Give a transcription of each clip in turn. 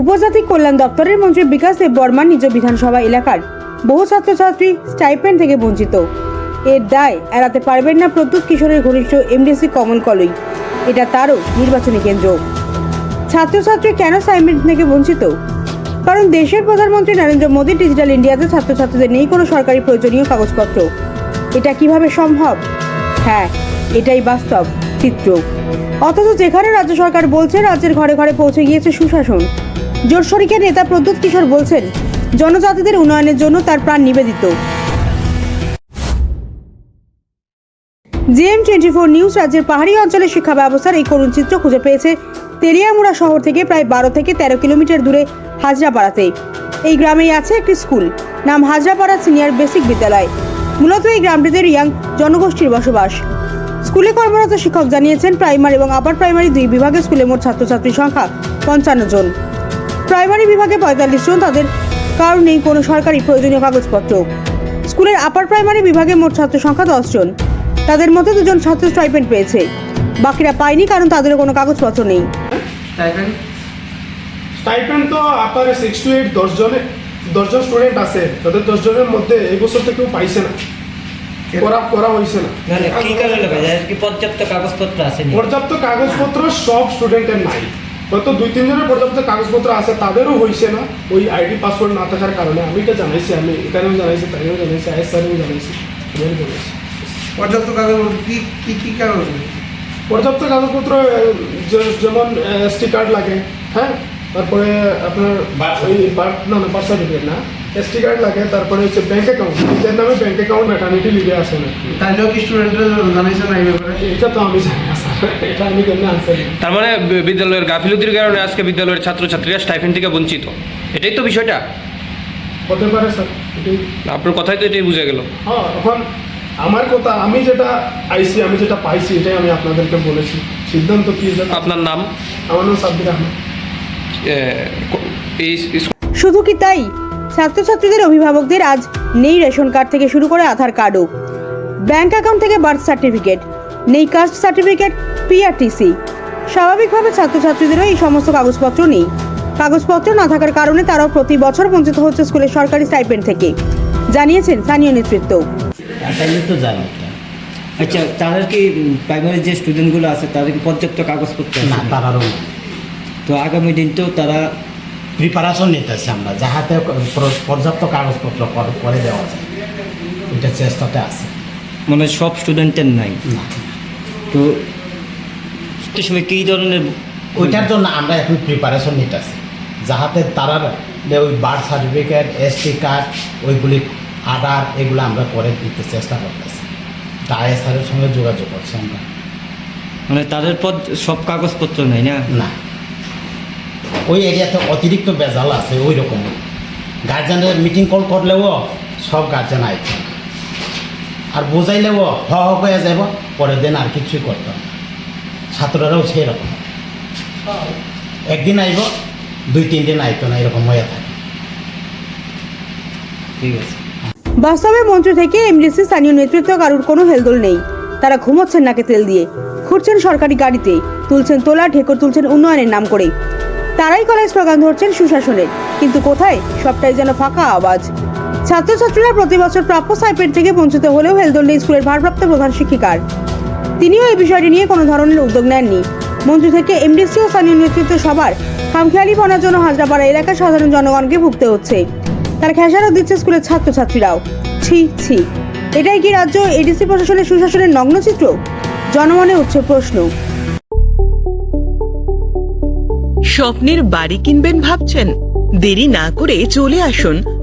উপজাতি কল্যাণ দপ্তরের মন্ত্রী বিকাশ দেব বর্মা নিজ বিধানসভা এলাকার বহু ছাত্রছাত্রী স্টাইপেন্ড থেকে বঞ্চিত। এর দায় এড়াতে পারবেন না প্রদ্যুৎ কিশোরের ঘনিষ্ঠ এমডিসি কমল কলই। এটা তারও নির্বাচনী কেন্দ্র। ছাত্রছাত্রী কেন স্টাইপেন্ড থেকে বঞ্চিত? কারণ দেশের প্রধানমন্ত্রী নরেন্দ্র মোদী ডিজিটাল ইন্ডিয়াতে ছাত্রছাত্রীদের নেই কোনো সরকারি প্রয়োজনীয় কাগজপত্র। এটা কীভাবে সম্ভব? হ্যাঁ এটাই বাস্তব চিত্র। অথচ যেখানে রাজ্য সরকার বলছে, রাজ্যের ঘরে ঘরে পৌঁছে গিয়েছে সুশাসন। জোট শরিকের নেতা প্রদ্যুৎ কিশোর বলছেন, জনজাতিদের উন্নয়নের জন্য তার প্রাণ নিবেদিত। জিএম টোয়েন্টি ফোর নিউজ রাজ্যের পাহাড়ি অঞ্চলের শিক্ষা ব্যবস্থার এই করুণ চিত্র খুঁজে পেয়েছে তেলিয়ামুড়া শহর থেকে প্রায় বারো থেকে তেরো কিলোমিটার দূরে হাজরাপাড়াতে। এই গ্রামেই আছে একটি স্কুল, নাম হাজরাপাড়া সিনিয়র বেসিক বিদ্যালয়। মূলত এই গ্রামটিতে রিয়াং জনগোষ্ঠীর বসবাস। স্কুলে কর্মরত শিক্ষক জানিয়েছেন, প্রাইমারি এবং আপার প্রাইমারি দুই বিভাগে স্কুলে মোট ছাত্রছাত্রীর সংখ্যা পঞ্চান্ন জন। প্রাইমারি বিভাগে পঁয়তাল্লিশ জন তাদের কারণ নেই কোনো সরকারি প্রয়োজনীয় কাগজপত্র। স্কুলের আপার প্রাইমারি বিভাগে মোট ছাত্র সংখ্যা দশ জন। তাদের মধ্যে দুজন ছাত্র স্টাইপেন্ড পেয়েছে। বাকিরা পায়নি কারণ তাদেরও কোনো কাগজপত্র নেই। স্টাইপেন্ড? স্টাইপেন্ড তো আপনার সিক্স টু এইট দশজনে দশজন স্টুডেন্ট আছে। তাদের দশজনের মধ্যে এই বছর তো কেউ পাইছে না। করা করা হয়েছে না। কি কারণে পর্যাপ্ত কাগজপত্র আছে পর্যাপ্ত কাগজপত্র সব স্টুডেন্টের নাই। হয়তো দুই তিনজনের পর্যাপ্ত কাগজপত্র আছে তাদেরও হয়েছে না। ওই আইডি পাসওয়ার্ড না থাকার কারণে আমি এটা জানাইছি আমি এখানেও জানাইছি তাইও জানাইছি আইএস স্যারেও জানাইছি জানাইছি। পর্যাপ্ত কাগজ কি কি কি কাগজ পর্যাপ্ত কাগজপত্র যেমন এসটি কার্ড লাগে হ্যাঁ? তারপরে আপনার ওই বার্থ না না বার্থ সার্টিফিকেট না। এসটি কার্ড লাগে তারপরে হচ্ছে ব্যাঙ্ক অ্যাকাউন্ট নিজের নামে ব্যাঙ্ক অ্যাকাউন্ট ম্যাটার্নিটি লিভে আসে না। তাইলেও কি স্টুডেন্টরা জানাইছে না এই ব্যাপারে? এটা তো আমি জানি তার মানে বিদ্যালয়ের গাফিলতির কারণে আজকে বিদ্যালয়ের ছাত্রছাত্রীরা স্টাইফেন থেকে বঞ্চিত। এটাই তো বিষয়টা। হতে পারে স্যার আপনার কথাই তো এটাই বোঝা গেল। হ্যাঁ এখন আমার কথা আমি যেটা আইসি আমি যেটা পাইছি এটাই আমি আপনাদেরকে বলেছি। সিদ্ধান্ত কি আপনার নাম? আমার নাম সাব্বির আহমেদ। এই শুধু কি তাই? ছাত্রছাত্রীদের অভিভাবকদের আজ নেই রেশন কার্ড থেকে শুরু করে আধার কার্ডও। ব্যাংক অ্যাকাউন্ট থেকে বার্থ সার্টিফিকেট নেই কাস্ট সার্টিফিকেট পিআরটিসি স্বাভাবিকভাবে ছাত্রছাত্রীদেরও এই সমস্ত কাগজপত্র নেই। কাগজপত্র না থাকার কারণে তারাও প্রতি বছর বঞ্চিত হচ্ছে স্কুলের সরকারি স্টাইপেন্ড থেকে জানিয়েছেন স্থানীয় নেতৃত্ব। তো জানি। আচ্ছা তাদের কি প্রাইমারি যে স্টুডেন্টগুলো আছে তাদের কি পর্যাপ্ত কাগজপত্র না তারারও তো আগামী দিন তো তারা প্রিপারেশন নিতেছি আমরা যাহাতে পর- পর্যাপ্ত কাগজপত্র কর- করে দেওয়া যায়। এটা চেষ্টাতে আছে। মানে সব স্টুডেন্টের নাই? না। তো সে সময় কী ধরনের ওইটার জন্য আমরা এখন প্রিপারেশন নিতেছি। যাহাতে তারার যে ওই বার্থ সার্টিফিকেট এসটি কার্ড ওইগুলি আধার এগুলো আমরা করে দিতে চেষ্টা করতেছি। ডাইএসআরের সঙ্গে যোগাযোগ করছি আমরা। মানে তাদের পদ সব কাগজপত্র নাই না? না। ওই এরিয়াতে অতিরিক্ত বেজাল আছে ওই রকম গার্জেনের মিটিং কল করলেও সব গার্জেন আইছে। আর বোঝাইলেও হ হ যাব পরের দিন আর কিছুই করতো না। ছাত্ররাও সেই রকম একদিন আইব, দুই, তিন দিন আইতো না, এরকম হয়ে থাকে। ঠিক আছে। বাস্তবে মন্ত্রী থেকে এমডিসি স্থানীয় নেতৃত্ব কারুর কোনো হেলদোল নেই। তারা ঘুমোচ্ছেন নাকে তেল দিয়ে। ঘুরছেন সরকারি গাড়িতে। তুলছেন তোলা, ঢেকর তুলছেন উন্নয়নের নাম করে। তারাই কলেজ স্লোগান ধরছেন সুশাসনের। কিন্তু কোথায়? সবটাই যেন ফাঁকা আওয়াজ। ছাত্রছাত্রীরা প্রতি বছর প্রাপ্য সাইপেড থেকে বঞ্চিত হলেও হেলদোল স্কুলের ভারপ্রাপ্ত প্রধান শিক্ষিকার। তিনিও এই বিষয়টি নিয়ে কোনো ধরনের উদ্যোগ নেননি। মন্ত্রী থেকে এমডিসি ও স্থানীয় নেতৃত্ব সবার খামখেয়ালি বনার জন্য হাজরাপাড়া এলাকার সাধারণ জনগণকে ভুগতে হচ্ছে। তার খেসারত দিচ্ছে স্কুলের ছাত্রছাত্রীরাও। ছি ছি। এটাই কি রাজ্য এডিসি প্রশাসনের সুশাসনের নগ্ন চিত্র? জনমনে উঠছে প্রশ্ন। স্বপ্নের বাড়ি কিনবেন ভাবছেন। দেরি না করে চলে আসুন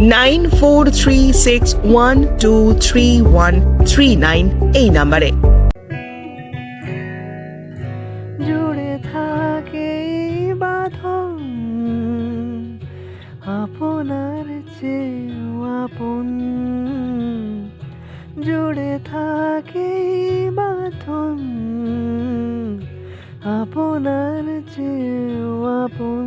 nine four three six one two three one three nine এই নাম্বারে। জুড়ে থাকে বাঁধন, আপনার চেয়েও আপন। জুড়ে থাকে বাঁধন, আপনার চেয়েও আপন।